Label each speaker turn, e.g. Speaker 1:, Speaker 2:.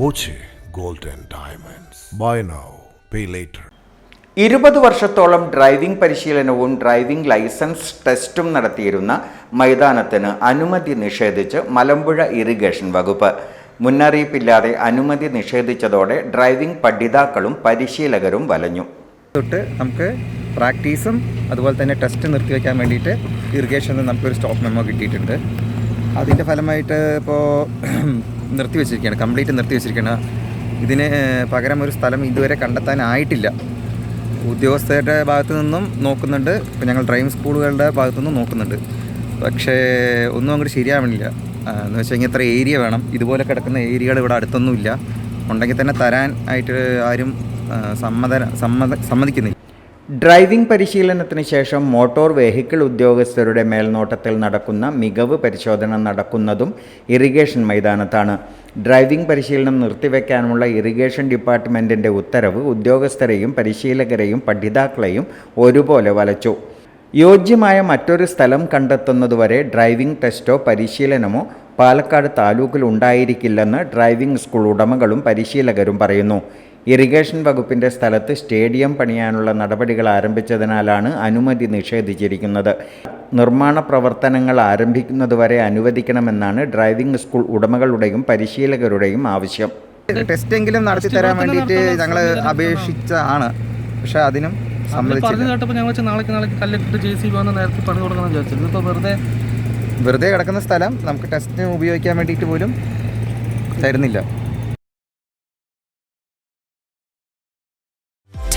Speaker 1: Boche golden diamonds. Buy now pay later
Speaker 2: ഇരുപത് വർഷത്തോളം driving പരിശീലനവും ഡ്രൈവിംഗ് ലൈസൻസ് ടെസ്റ്റും നടത്തിയിരുന്ന മൈതാനത്തിന് അനുമതി നിഷേധിച്ച് മലമ്പുഴ ഇറിഗേഷൻ വകുപ്പ്. മുന്നറിയിപ്പില്ലാതെ അനുമതി നിഷേധിച്ചതോടെ ഡ്രൈവിംഗ് പഠിതാക്കളും പരിശീലകരും വലഞ്ഞു.
Speaker 3: തൊട്ട് നമുക്ക് പ്രാക്ടീസും അതുപോലെ തന്നെ ടെസ്റ്റ് നിർത്തിവെക്കാൻ വേണ്ടിയിട്ട് ഇറിഗേഷനിൽ നമുക്കൊരു സ്റ്റോപ്പ് മെമ്മോ കിട്ടിയിട്ടുണ്ട്. അതിന്റെ ഫലമായിട്ട് ഇപ്പോൾ നിർത്തിവെച്ചിരിക്കുകയാണ് കംപ്ലീറ്റ് നിർത്തി വെച്ചിരിക്കുകയാണ് ഇതിന് പകരം ഒരു സ്ഥലം ഇതുവരെ കണ്ടെത്താനായിട്ടില്ല. ഉദ്യോഗസ്ഥരുടെ ഭാഗത്തു നിന്നും നോക്കുന്നുണ്ട് ഇപ്പം ഞങ്ങൾ ഡ്രൈവിംഗ് സ്കൂളുകളുടെ ഭാഗത്തു നിന്നും നോക്കുന്നുണ്ട്. പക്ഷേ ഒന്നും അങ്ങോട്ട് ശരിയാവണില്ല. എന്ന് വെച്ചാൽ ഇത്ര ഏരിയ വേണം? ഇതുപോലെ കിടക്കുന്ന ഏരിയകൾ ഇവിടെ അടുത്തൊന്നുമില്ല. ഉണ്ടെങ്കിൽ തന്നെ തരാൻ ആയിട്ട് ആരും സമ്മത സമ്മത സമ്മതിക്കുന്നില്ല.
Speaker 2: ഡ്രൈവിംഗ് പരിശീലനത്തിന് ശേഷം മോട്ടോർ വെഹിക്കിൾ ഉദ്യോഗസ്ഥരുടെ മേൽനോട്ടത്തിൽ നടക്കുന്ന മികവ് പരിശോധന നടക്കുന്നതും ഇറിഗേഷൻ മൈതാനത്താണ്. ഡ്രൈവിംഗ് പരിശീലനം നിർത്തിവെക്കാനുള്ള ഇറിഗേഷൻ ഡിപ്പാർട്ട്മെന്റിന്റെ ഉത്തരവ് ഉദ്യോഗസ്ഥരെയും പരിശീലകരെയും പഠിതാക്കളെയും ഒരുപോലെ വലച്ചു. യോജ്യമായ മറ്റൊരു സ്ഥലം കണ്ടെത്തുന്നതുവരെ ഡ്രൈവിംഗ് ടെസ്റ്റോ പരിശീലനമോ പാലക്കാട് താലൂക്കിൽ ഉണ്ടായിരിക്കില്ലെന്ന് ഡ്രൈവിംഗ് സ്കൂൾ ഉടമകളും പരിശീലകരും പറയുന്നു. ഇറിഗേഷൻ വകുപ്പിന്റെ സ്ഥലത്ത് സ്റ്റേഡിയം പണിയാനുള്ള നടപടികൾ ആരംഭിച്ചതിനാലാണ് അനുമതി നിഷേധിച്ചിരിക്കുന്നത്. നിർമ്മാണ പ്രവർത്തനങ്ങൾ ആരംഭിക്കുന്നതുവരെ അനുവദിക്കണമെന്നാണ് ഡ്രൈവിംഗ് സ്കൂൾ ഉടമകളുടെയും പരിശീലകരുടെയും ആവശ്യം.
Speaker 3: ടെസ്റ്റെങ്കിലും നടത്തി തരാൻ വേണ്ടിയിട്ട് ഞങ്ങൾ അപേക്ഷിച്ചതാണ് പക്ഷേ അതിനും
Speaker 4: പറഞ്ഞു
Speaker 3: സമ്മതിച്ചില്ല.
Speaker 4: കേട്ടപ്പോൾ ഞങ്ങൾ വെച്ചാൽ നാളേക്ക് നാളേക്ക് കല്ലിട്ടിട്ട് ജെ സി ബി വന്ന് നേരത്തെ പണി കൊടുക്കണം വിചാരിച്ചത് ഇതിപ്പോൾ വെറുതെ
Speaker 3: വെറുതെ കിടക്കുന്ന സ്ഥലം നമുക്ക് ടെസ്റ്റിന് ഉപയോഗിക്കാൻ വേണ്ടിയിട്ട് പോലും തരുന്നില്ല.